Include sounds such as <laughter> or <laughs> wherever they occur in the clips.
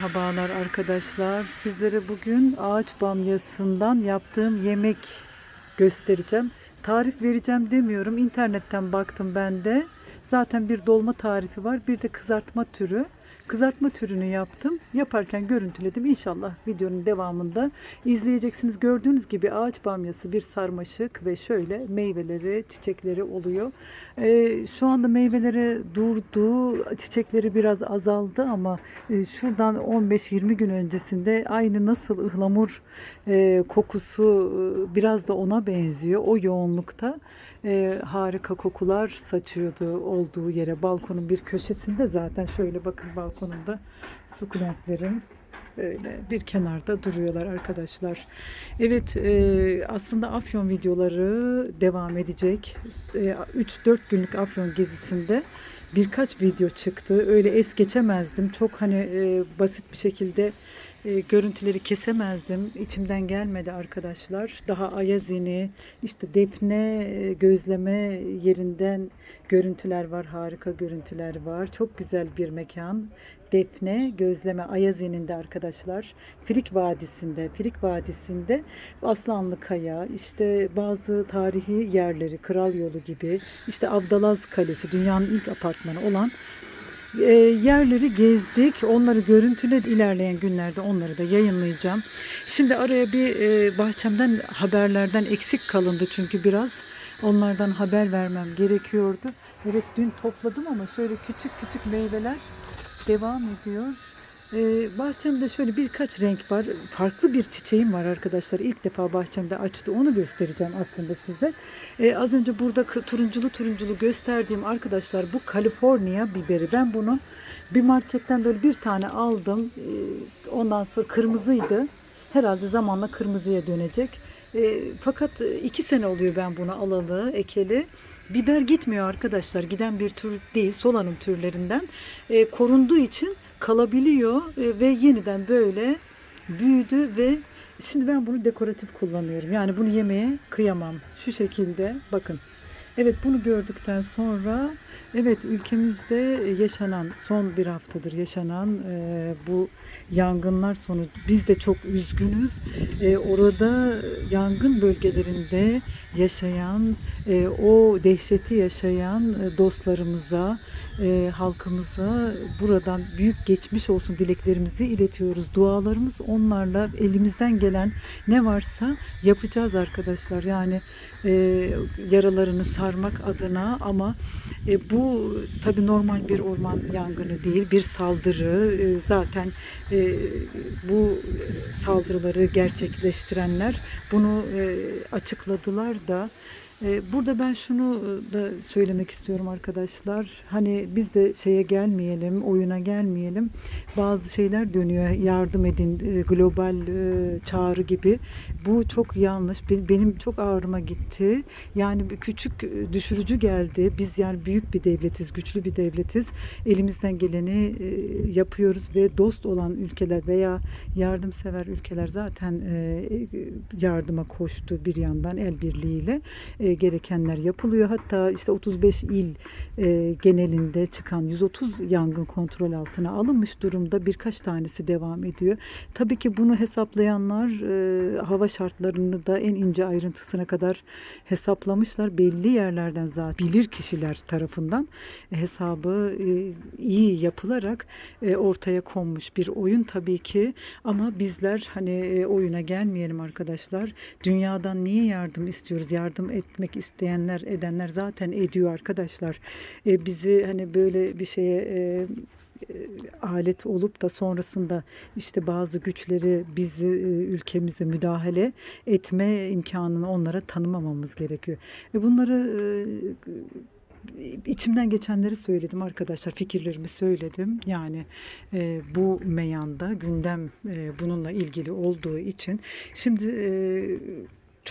Merhabalar arkadaşlar. Sizlere bugün ağaç bamyasından yaptığım yemek göstereceğim. Tarif vereceğim demiyorum. İnternetten baktım ben de. Zaten bir dolma tarifi var. Bir de kızartma türü. Kızartma türünü yaptım. Yaparken görüntüledim. İnşallah videonun devamında izleyeceksiniz. Gördüğünüz gibi ağaç bamyası bir sarmaşık ve şöyle meyveleri, çiçekleri oluyor. Ee, şu anda meyveleri durdu. Çiçekleri biraz azaldı ama e, şuradan 15-20 gün öncesinde aynı nasıl ıhlamur e, kokusu e, biraz da ona benziyor. O yoğunlukta e, harika kokular saçıyordu olduğu yere. Balkonun bir köşesinde zaten şöyle bakın balkonumda sukulentlerim böyle bir kenarda duruyorlar arkadaşlar. Evet e, aslında Afyon videoları devam edecek. E, 3-4 günlük Afyon gezisinde birkaç video çıktı. Öyle es geçemezdim. Çok hani e, basit bir şekilde e, görüntüleri kesemezdim. İçimden gelmedi arkadaşlar. Daha Ayazini, işte Defne e, gözleme yerinden görüntüler var. Harika görüntüler var. Çok güzel bir mekan. Defne gözleme Ayazi'ninde arkadaşlar. Frik Vadisi'nde, Frik Vadisi'nde Aslanlı Kaya, işte bazı tarihi yerleri, Kral Yolu gibi, işte Avdalaz Kalesi, dünyanın ilk apartmanı olan e, yerleri gezdik. Onları görüntüledi. ilerleyen günlerde onları da yayınlayacağım. Şimdi araya bir e, bahçemden haberlerden eksik kalındı çünkü biraz onlardan haber vermem gerekiyordu. Evet dün topladım ama şöyle küçük küçük meyveler devam ediyor. Ee, bahçemde şöyle birkaç renk var. Farklı bir çiçeğim var arkadaşlar. İlk defa bahçemde açtı. Onu göstereceğim aslında size. Ee, az önce burada turunculu turunculu gösterdiğim arkadaşlar bu California biberi. Ben bunu bir marketten böyle bir tane aldım. Ee, ondan sonra kırmızıydı. Herhalde zamanla kırmızıya dönecek. Ee, fakat iki sene oluyor ben bunu alalı, ekeli. Biber gitmiyor arkadaşlar. Giden bir tür değil. Solanum türlerinden. Ee, korunduğu için kalabiliyor e, ve yeniden böyle büyüdü ve şimdi ben bunu dekoratif kullanıyorum. Yani bunu yemeye kıyamam. Şu şekilde bakın. Evet bunu gördükten sonra evet ülkemizde yaşanan son bir haftadır yaşanan e, bu yangınlar sonucu biz de çok üzgünüz. E, orada yangın bölgelerinde yaşayan e, o dehşeti yaşayan e, dostlarımıza e, halkımıza buradan büyük geçmiş olsun dileklerimizi iletiyoruz. Dualarımız onlarla elimizden gelen ne varsa yapacağız arkadaşlar. Yani e, yaralarını sarmak adına ama e, bu tabii normal bir orman yangını değil, bir saldırı. E, zaten e, bu saldırıları gerçekleştirenler bunu e, açıkladılar da. E, Burada ben şunu e, da söylemek istiyorum arkadaşlar. Hani biz de şeye gelmeyelim, oyuna gelmeyelim. Bazı şeyler dönüyor. Yardım edin, e, global e, çağrı gibi. Bu çok yanlış. Be- Benim çok ağrıma gitti. Yani küçük düşürücü geldi. Biz yani büyük bir devletiz, güçlü bir devletiz. Elimizden geleni yapıyoruz ve dost olan ülkeler veya yardımsever ülkeler zaten yardıma koştu bir yandan el birliğiyle gerekenler yapılıyor. Hatta işte 35 il e, genelinde çıkan 130 yangın kontrol altına alınmış durumda. Birkaç tanesi devam ediyor. Tabii ki bunu hesaplayanlar e, hava şartlarını da en ince ayrıntısına kadar hesaplamışlar. Belli yerlerden zaten bilir kişiler tarafından e, hesabı e, iyi yapılarak e, ortaya konmuş bir oyun tabii ki ama bizler hani e, oyuna gelmeyelim arkadaşlar. Dünyadan niye yardım istiyoruz? Yardım etmek isteyenler, edenler zaten ediyor arkadaşlar. E, bizi hani böyle bir şeye e, e, alet olup da sonrasında işte bazı güçleri bizi e, ülkemize müdahale etme imkanını onlara tanımamamız gerekiyor. Ve bunları e, içimden geçenleri söyledim arkadaşlar fikirlerimi söyledim yani e, bu meyanda gündem e, bununla ilgili olduğu için şimdi e,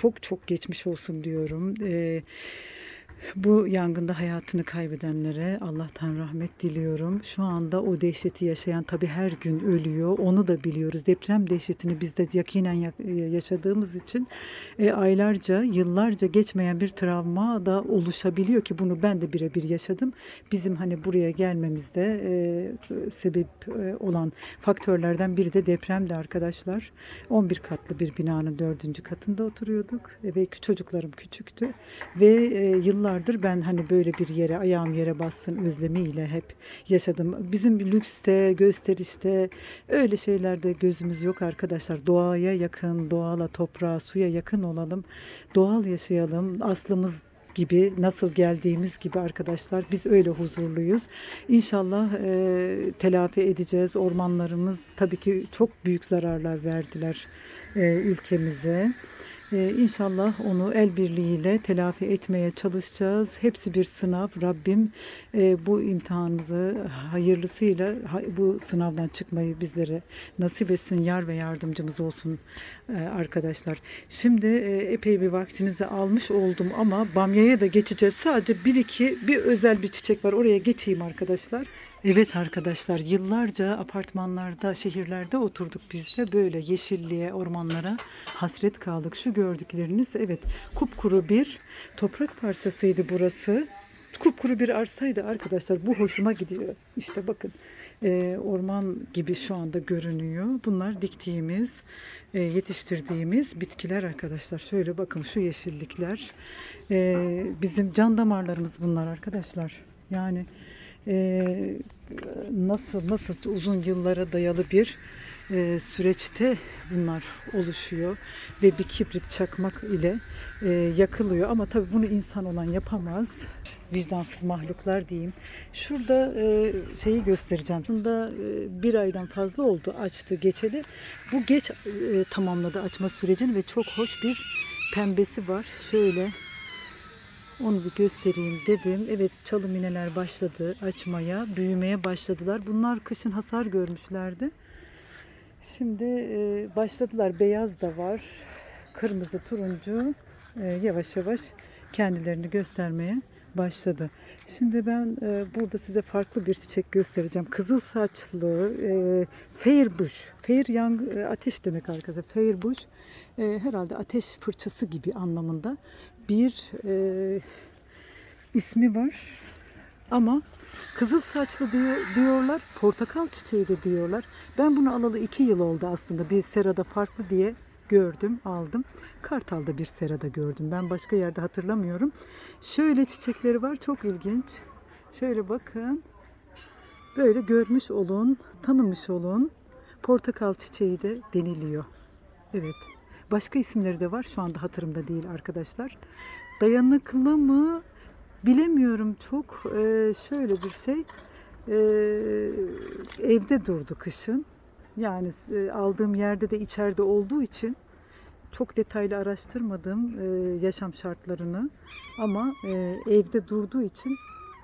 çok çok geçmiş olsun diyorum. E, Bu yangında hayatını kaybedenlere Allah'tan rahmet diliyorum. Şu anda o dehşeti yaşayan tabii her gün ölüyor. Onu da biliyoruz. Deprem dehşetini biz de yakinen ya- yaşadığımız için e, aylarca, yıllarca geçmeyen bir travma da oluşabiliyor ki bunu ben de birebir yaşadım. Bizim hani buraya gelmemizde e, sebep e, olan faktörlerden biri de depremdi arkadaşlar. 11 katlı bir binanın dördüncü katında oturuyorduk ve çocuklarım küçüktü ve e, yıllardır ben hani böyle bir yere ayağım yere bassın özlemiyle hep yaşadım. Bizim lükste, gösterişte öyle şeylerde gözümüz yok arkadaşlar. Doğaya yakın, doğala, toprağa, suya yakın olalım. Doğal yaşayalım. Aslımız gibi nasıl geldiğimiz gibi arkadaşlar biz öyle huzurluyuz. İnşallah e, telafi edeceğiz. Ormanlarımız tabii ki çok büyük zararlar verdiler e, ülkemize. E, inşallah onu el birliğiyle telafi etmeye çalışacağız. Hepsi bir sınav. Rabbim e, bu imtihanımızı hayırlısıyla ha- bu sınavdan çıkmayı bizlere nasip etsin. Yar ve yardımcımız olsun e, arkadaşlar. Şimdi e, epey bir vaktinizi almış oldum ama Bamya'ya da geçeceğiz. Sadece bir iki bir özel bir çiçek var. Oraya geçeyim arkadaşlar. Evet arkadaşlar yıllarca apartmanlarda, şehirlerde oturduk biz de böyle yeşilliğe, ormanlara hasret kaldık. Şu gördükleriniz evet kupkuru bir toprak parçasıydı burası. Kupkuru bir arsaydı arkadaşlar bu hoşuma gidiyor. İşte bakın e, orman gibi şu anda görünüyor. Bunlar diktiğimiz, e, yetiştirdiğimiz bitkiler arkadaşlar. Şöyle bakın şu yeşillikler. E, bizim can damarlarımız bunlar arkadaşlar. Yani e, nasıl nasıl uzun yıllara dayalı bir e, süreçte bunlar oluşuyor ve bir kibrit çakmak ile e, yakılıyor ama tabii bunu insan olan yapamaz vicdansız mahluklar diyeyim. Şurada e, şeyi göstereceğim. Aslında bir aydan fazla oldu açtı geçeli. Bu geç tamamladı açma sürecini ve çok hoş bir pembesi var. Şöyle onu bir göstereyim dedim. Evet çalım iğneler başladı açmaya, büyümeye başladılar. Bunlar kışın hasar görmüşlerdi. Şimdi e, başladılar. Beyaz da var. Kırmızı, turuncu e, yavaş yavaş kendilerini göstermeye başladı. Şimdi ben e, burada size farklı bir çiçek göstereceğim. Kızıl saçlı e, Fairbush. Fair yang e, ateş demek arkadaşlar. Fairbush e, herhalde ateş fırçası gibi anlamında bir e, ismi var. Ama kızıl saçlı diyor, diyorlar, portakal çiçeği de diyorlar. Ben bunu alalı iki yıl oldu aslında. Bir serada farklı diye gördüm, aldım. Kartal'da bir serada gördüm. Ben başka yerde hatırlamıyorum. Şöyle çiçekleri var, çok ilginç. Şöyle bakın. Böyle görmüş olun, tanımış olun. Portakal çiçeği de deniliyor. Evet. Başka isimleri de var. Şu anda hatırımda değil arkadaşlar. Dayanıklı mı? Bilemiyorum çok. Ee, şöyle bir şey. Ee, evde durdu kışın. Yani e, aldığım yerde de içeride olduğu için çok detaylı araştırmadım e, yaşam şartlarını. Ama e, evde durduğu için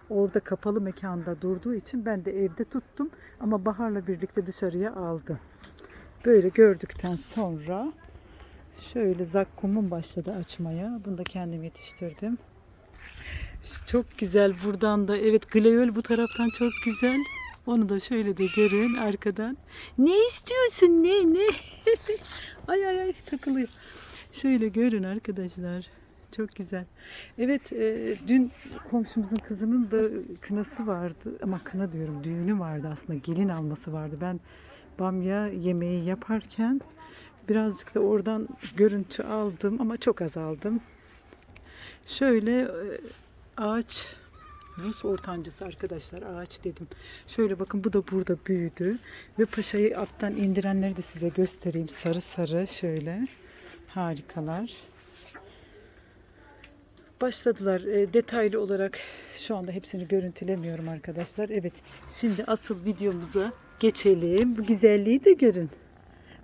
orada kapalı mekanda durduğu için ben de evde tuttum. Ama baharla birlikte dışarıya aldım. Böyle gördükten sonra şöyle zakkumum başladı açmaya. Bunu da kendim yetiştirdim. Çok güzel buradan da evet gleöl bu taraftan çok güzel. Onu da şöyle de görün arkadan. Ne istiyorsun ne ne? <laughs> ay ay ay takılıyor. Şöyle görün arkadaşlar. Çok güzel. Evet e, dün komşumuzun kızının da kınası vardı. Ama kına diyorum düğünü vardı aslında. Gelin alması vardı. Ben bamya yemeği yaparken birazcık da oradan görüntü aldım ama çok az aldım. Şöyle e, ağaç Rus ortancısı arkadaşlar ağaç dedim. Şöyle bakın bu da burada büyüdü. Ve paşayı attan indirenleri de size göstereyim. Sarı sarı şöyle. Harikalar. Başladılar. E, detaylı olarak şu anda hepsini görüntülemiyorum arkadaşlar. Evet şimdi asıl videomuza geçelim. Bu güzelliği de görün.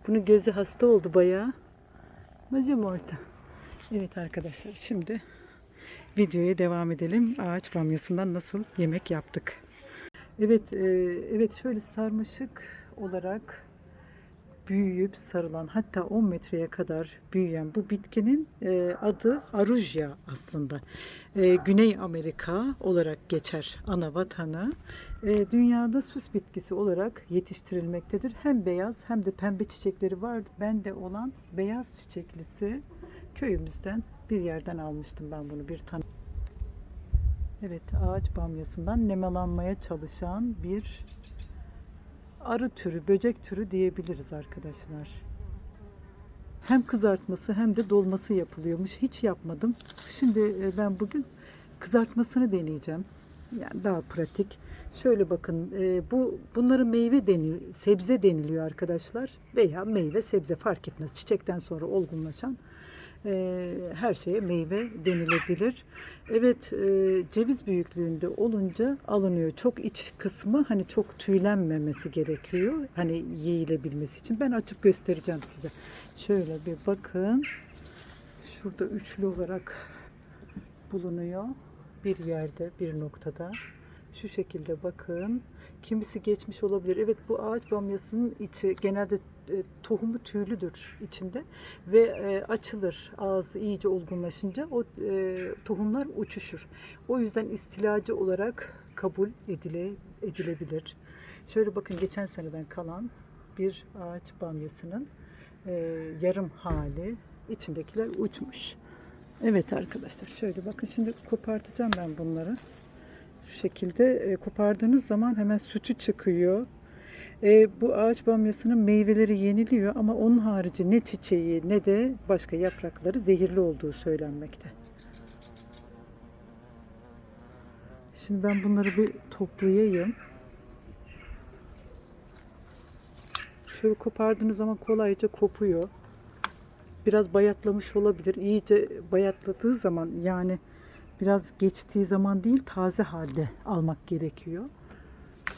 Bunun gözü hasta oldu bayağı. Mazim orta. Evet arkadaşlar şimdi videoya devam edelim. Ağaç bamyasından nasıl yemek yaptık. Evet, e, evet şöyle sarmaşık olarak büyüyüp sarılan hatta 10 metreye kadar büyüyen bu bitkinin e, adı Aruja aslında. E, Güney Amerika olarak geçer ana vatanı. E, dünyada süs bitkisi olarak yetiştirilmektedir. Hem beyaz hem de pembe çiçekleri vardı. Bende olan beyaz çiçeklisi köyümüzden bir yerden almıştım ben bunu bir tane. Evet ağaç bamyasından nemalanmaya çalışan bir arı türü, böcek türü diyebiliriz arkadaşlar. Hem kızartması hem de dolması yapılıyormuş. Hiç yapmadım. Şimdi e, ben bugün kızartmasını deneyeceğim. Yani daha pratik. Şöyle bakın e, bu bunları meyve deniliyor, sebze deniliyor arkadaşlar veya meyve sebze fark etmez. Çiçekten sonra olgunlaşan e, her şeye meyve denilebilir. Evet e, ceviz büyüklüğünde olunca alınıyor. Çok iç kısmı hani çok tüylenmemesi gerekiyor. Hani yiyilebilmesi için. Ben açıp göstereceğim size. Şöyle bir bakın. Şurada üçlü olarak bulunuyor. Bir yerde, bir noktada. Şu şekilde bakın. Kimisi geçmiş olabilir. Evet bu ağaç bamyasının içi genelde tohumu tüylüdür içinde ve e, açılır ağzı iyice olgunlaşınca o e, tohumlar uçuşur. O yüzden istilacı olarak kabul edile, edilebilir. Şöyle bakın geçen seneden kalan bir ağaç bamyasının e, yarım hali içindekiler uçmuş. Evet arkadaşlar şöyle bakın şimdi kopartacağım ben bunları. Şu şekilde e, kopardığınız zaman hemen sütü çıkıyor. E, bu ağaç bamyasının meyveleri yeniliyor ama onun harici ne çiçeği ne de başka yaprakları zehirli olduğu söylenmekte. Şimdi ben bunları bir toplayayım. Şöyle kopardığınız zaman kolayca kopuyor. Biraz bayatlamış olabilir. İyice bayatladığı zaman yani biraz geçtiği zaman değil taze halde almak gerekiyor.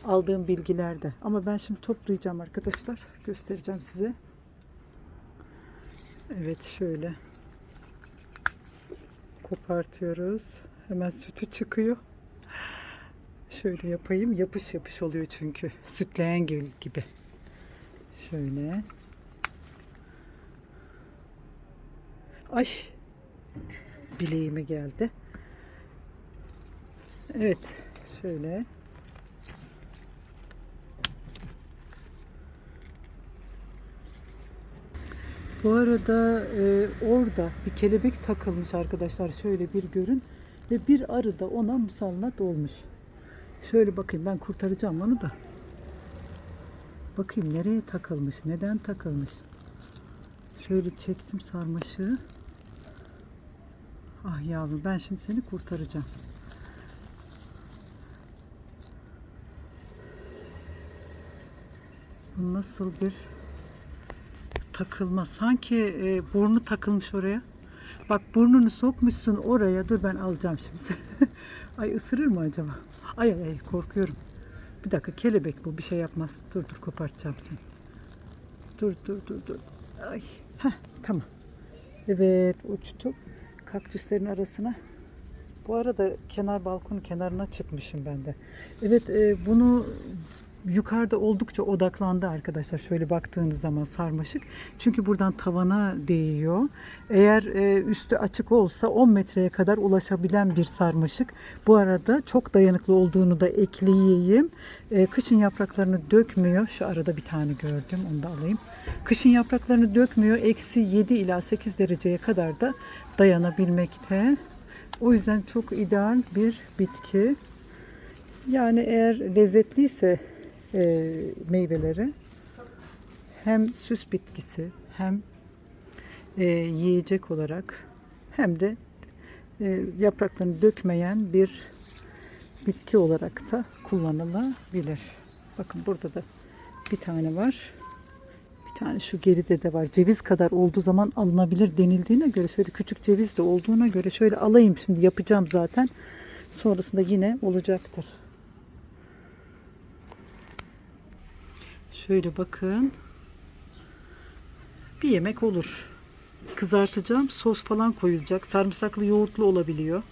Aldığım bilgilerde. Ama ben şimdi toplayacağım arkadaşlar. Göstereceğim size. Evet şöyle. Kopartıyoruz. Hemen sütü çıkıyor. Şöyle yapayım. Yapış yapış oluyor çünkü. Sütleyen gibi. Şöyle. Ay. Bileğime geldi. Evet. Şöyle. Bu arada e, orada bir kelebek takılmış arkadaşlar. Şöyle bir görün. Ve bir arı da ona musallat olmuş. Şöyle bakayım ben kurtaracağım onu da. Bakayım nereye takılmış, neden takılmış. Şöyle çektim sarmaşığı. Ah yavrum ben şimdi seni kurtaracağım. Bu nasıl bir takılma? Sanki e, burnu takılmış oraya. Bak burnunu sokmuşsun oraya. Dur ben alacağım şimdi <laughs> ay ısırır mı acaba? Ay ay ay korkuyorum. Bir dakika kelebek bu bir şey yapmaz. Dur dur kopartacağım seni. Dur dur dur dur. Ay. Heh, tamam. Evet uçtu. Kaktüslerin arasına. Bu arada kenar balkonun kenarına çıkmışım ben de. Evet e, bunu yukarıda oldukça odaklandı arkadaşlar. Şöyle baktığınız zaman sarmaşık. Çünkü buradan tavana değiyor. Eğer e, üstü açık olsa 10 metreye kadar ulaşabilen bir sarmaşık. Bu arada çok dayanıklı olduğunu da ekleyeyim. E, kışın yapraklarını dökmüyor. Şu arada bir tane gördüm. Onu da alayım. Kışın yapraklarını dökmüyor. Eksi 7 ila 8 dereceye kadar da dayanabilmekte. O yüzden çok ideal bir bitki. Yani eğer lezzetliyse e, meyveleri hem süs bitkisi hem e, yiyecek olarak hem de e, yapraklarını dökmeyen bir bitki olarak da kullanılabilir. Bakın burada da bir tane var. Bir tane şu geride de var. Ceviz kadar olduğu zaman alınabilir denildiğine göre şöyle küçük ceviz de olduğuna göre şöyle alayım şimdi yapacağım zaten. Sonrasında yine olacaktır. Şöyle bakın. Bir yemek olur. Kızartacağım. Sos falan koyulacak. Sarımsaklı yoğurtlu olabiliyor.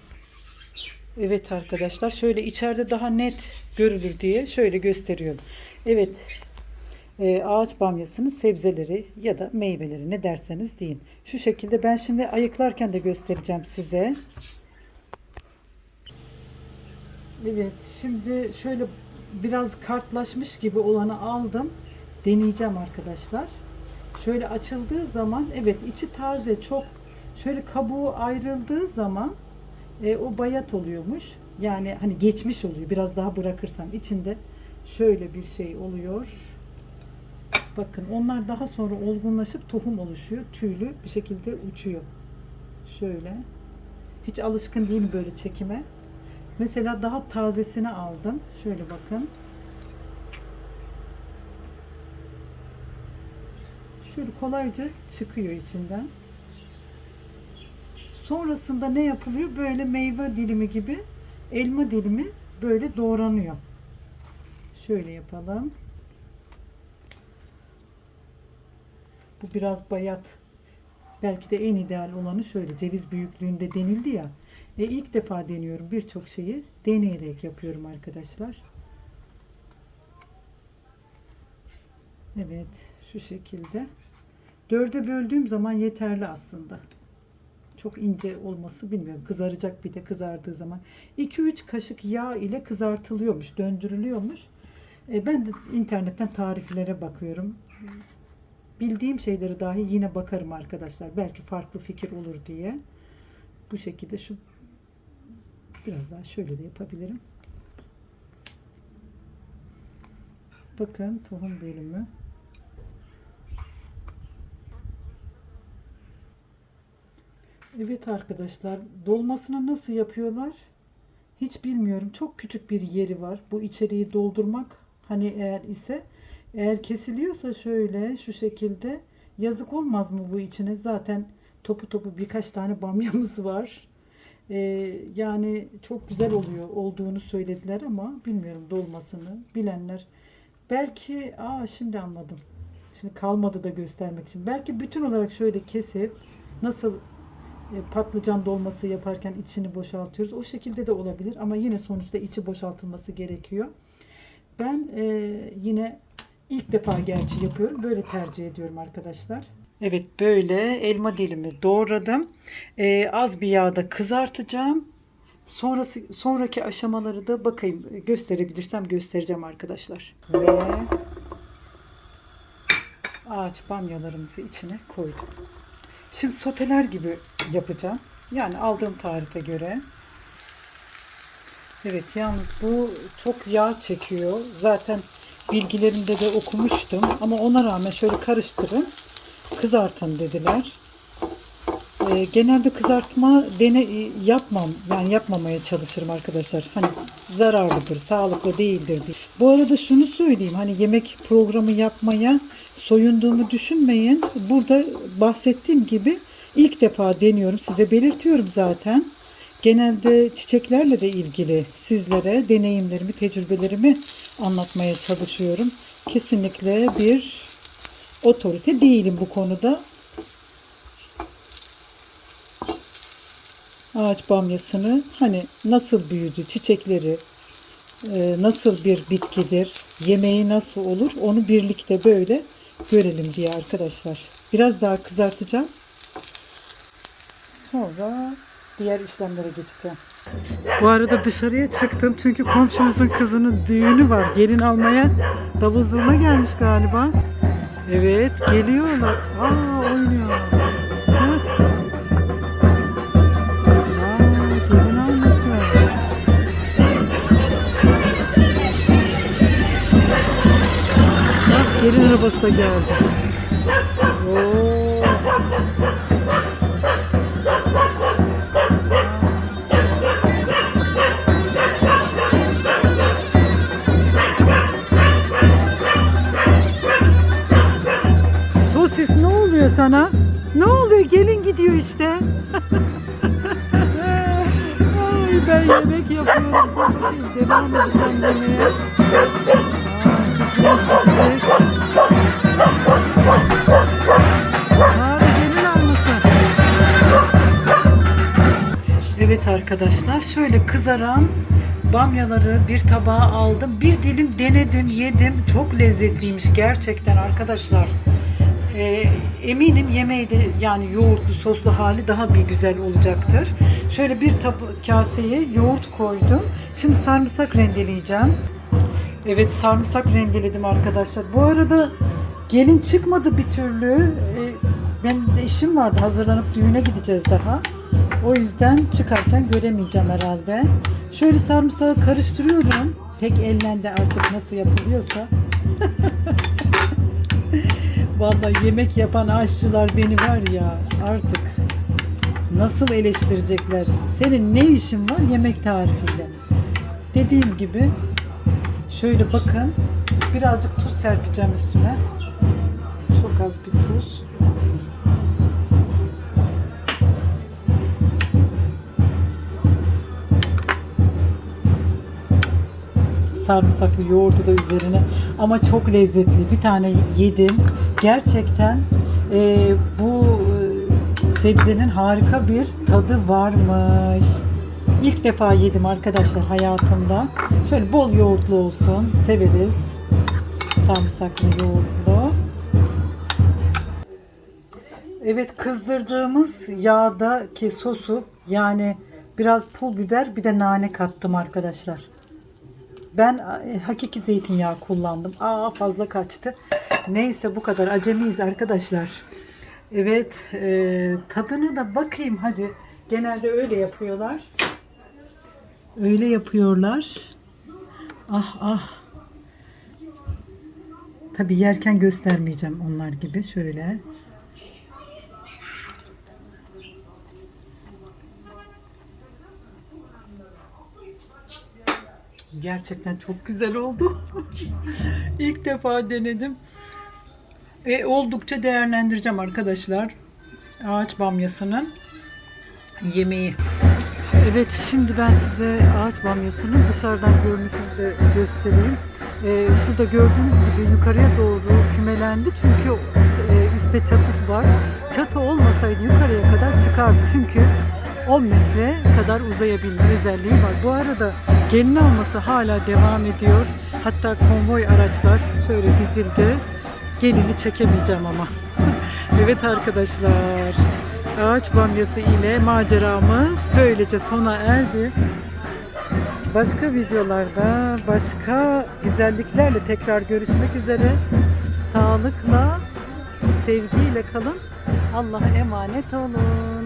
Evet arkadaşlar şöyle içeride daha net görülür diye şöyle gösteriyorum. Evet. e, ağaç bamyasının sebzeleri ya da meyveleri ne derseniz deyin. Şu şekilde ben şimdi ayıklarken de göstereceğim size. Evet şimdi şöyle biraz kartlaşmış gibi olanı aldım. Deneyeceğim arkadaşlar. Şöyle açıldığı zaman evet içi taze çok şöyle kabuğu ayrıldığı zaman e, o bayat oluyormuş. Yani hani geçmiş oluyor. Biraz daha bırakırsam içinde şöyle bir şey oluyor. Bakın onlar daha sonra olgunlaşıp tohum oluşuyor. Tüylü bir şekilde uçuyor. Şöyle. Hiç alışkın değilim böyle çekime. Mesela daha tazesini aldım. Şöyle bakın. Şöyle kolayca çıkıyor içinden. Sonrasında ne yapılıyor? Böyle meyve dilimi gibi elma dilimi böyle doğranıyor. Şöyle yapalım. Bu biraz bayat. Belki de en ideal olanı şöyle ceviz büyüklüğünde denildi ya. E ilk defa deniyorum birçok şeyi deneyerek yapıyorum arkadaşlar. Evet şu şekilde. Dörde böldüğüm zaman yeterli aslında. Çok ince olması bilmiyorum. Kızaracak bir de kızardığı zaman. 2-3 kaşık yağ ile kızartılıyormuş, döndürülüyormuş. E, ben de internetten tariflere bakıyorum. Bildiğim şeyleri dahi yine bakarım arkadaşlar. Belki farklı fikir olur diye. Bu şekilde şu biraz daha şöyle de yapabilirim. Bakın tohum bölümü. Evet arkadaşlar, dolmasını nasıl yapıyorlar? Hiç bilmiyorum. Çok küçük bir yeri var. Bu içeriği doldurmak hani eğer ise eğer kesiliyorsa şöyle şu şekilde yazık olmaz mı bu içine? Zaten topu topu birkaç tane bamyamız var. Ee, yani çok güzel oluyor olduğunu söylediler ama bilmiyorum dolmasını bilenler. Belki aa şimdi anladım. Şimdi kalmadı da göstermek için. Belki bütün olarak şöyle kesip nasıl e, patlıcan dolması yaparken içini boşaltıyoruz. O şekilde de olabilir ama yine sonuçta içi boşaltılması gerekiyor. Ben e, yine ilk defa gerçi yapıyorum. Böyle tercih ediyorum arkadaşlar. Evet böyle elma dilimi doğradım. E, az bir yağda kızartacağım. Sonrası sonraki aşamaları da bakayım gösterebilirsem göstereceğim arkadaşlar. Ve ağaç bamyalarımızı içine koydum. Şimdi soteler gibi yapacağım. Yani aldığım tarife göre. Evet yalnız bu çok yağ çekiyor. Zaten bilgilerinde de okumuştum. Ama ona rağmen şöyle karıştırın. Kızartın dediler. Ee, genelde kızartma dene yapmam. Yani yapmamaya çalışırım arkadaşlar. Hani zararlıdır, sağlıklı değildir diye. Bu arada şunu söyleyeyim. Hani yemek programı yapmaya soyunduğumu düşünmeyin. Burada bahsettiğim gibi ilk defa deniyorum. Size belirtiyorum zaten. Genelde çiçeklerle de ilgili sizlere deneyimlerimi, tecrübelerimi anlatmaya çalışıyorum. Kesinlikle bir otorite değilim bu konuda. Ağaç bamyasını hani nasıl büyüdü, çiçekleri e, nasıl bir bitkidir, yemeği nasıl olur onu birlikte böyle görelim diye arkadaşlar. Biraz daha kızartacağım. Sonra diğer işlemlere geçeceğim. Bu arada dışarıya çıktım çünkü komşumuzun kızının düğünü var. Gelin almaya davul zurna gelmiş galiba. Evet geliyorlar. Aa oynuyor. Gelin arabası da geldi. Oo. Sana? Ne oluyor? Gelin gidiyor işte. Ay ben yemek yapıyorum. Bakayım, Devam edeceğim yemeğe. Aa, kızımız gidecek. Hadi gelin almasın. Evet arkadaşlar şöyle kızaran bamyaları bir tabağa aldım. Bir dilim denedim, yedim. Çok lezzetliymiş gerçekten arkadaşlar. Ee, eminim yemeği de yani yoğurtlu soslu hali daha bir güzel olacaktır. Şöyle bir tab- kaseye yoğurt koydum. Şimdi sarımsak rendeleyeceğim. Evet sarımsak rendeledim arkadaşlar. Bu arada gelin çıkmadı bir türlü. Ee, benim de işim vardı. Hazırlanıp düğüne gideceğiz daha. O yüzden çıkarken göremeyeceğim herhalde. Şöyle sarımsağı karıştırıyorum. Tek elle de artık nasıl yapılıyorsa. <laughs> Vallahi yemek yapan aşçılar beni var ya artık nasıl eleştirecekler. Senin ne işin var yemek tarifiyle? Dediğim gibi şöyle bakın birazcık tuz serpeceğim üstüne. Çok az bir tuz. Sarımsaklı yoğurdu da üzerine. Ama çok lezzetli. Bir tane yedim. Gerçekten e, bu e, sebzenin harika bir tadı varmış. İlk defa yedim arkadaşlar hayatımda. Şöyle bol yoğurtlu olsun. Severiz. Sarımsaklı yoğurtlu. Evet kızdırdığımız yağdaki sosu yani biraz pul biber bir de nane kattım arkadaşlar. Ben e, hakiki zeytinyağı kullandım. Aa fazla kaçtı. Neyse bu kadar acemiyiz arkadaşlar. Evet e, tadına da bakayım hadi. Genelde öyle yapıyorlar. Öyle yapıyorlar. Ah ah. Tabi yerken göstermeyeceğim onlar gibi. Şöyle. Gerçekten çok güzel oldu. <laughs> İlk defa denedim. E, oldukça değerlendireceğim arkadaşlar. Ağaç bamyasının yemeği. Evet şimdi ben size ağaç bamyasının dışarıdan görünüşünü de göstereyim. E, şurada gördüğünüz gibi yukarıya doğru kümelendi çünkü e, üstte çatısı var. Çatı olmasaydı yukarıya kadar çıkardı çünkü 10 metre kadar uzayabilme özelliği var. Bu arada gelin alması hala devam ediyor. Hatta konvoy araçlar şöyle dizildi. Gelini çekemeyeceğim ama. <laughs> evet arkadaşlar. Ağaç bamyası ile maceramız böylece sona erdi. Başka videolarda başka güzelliklerle tekrar görüşmek üzere. Sağlıkla, sevgiyle kalın. Allah'a emanet olun.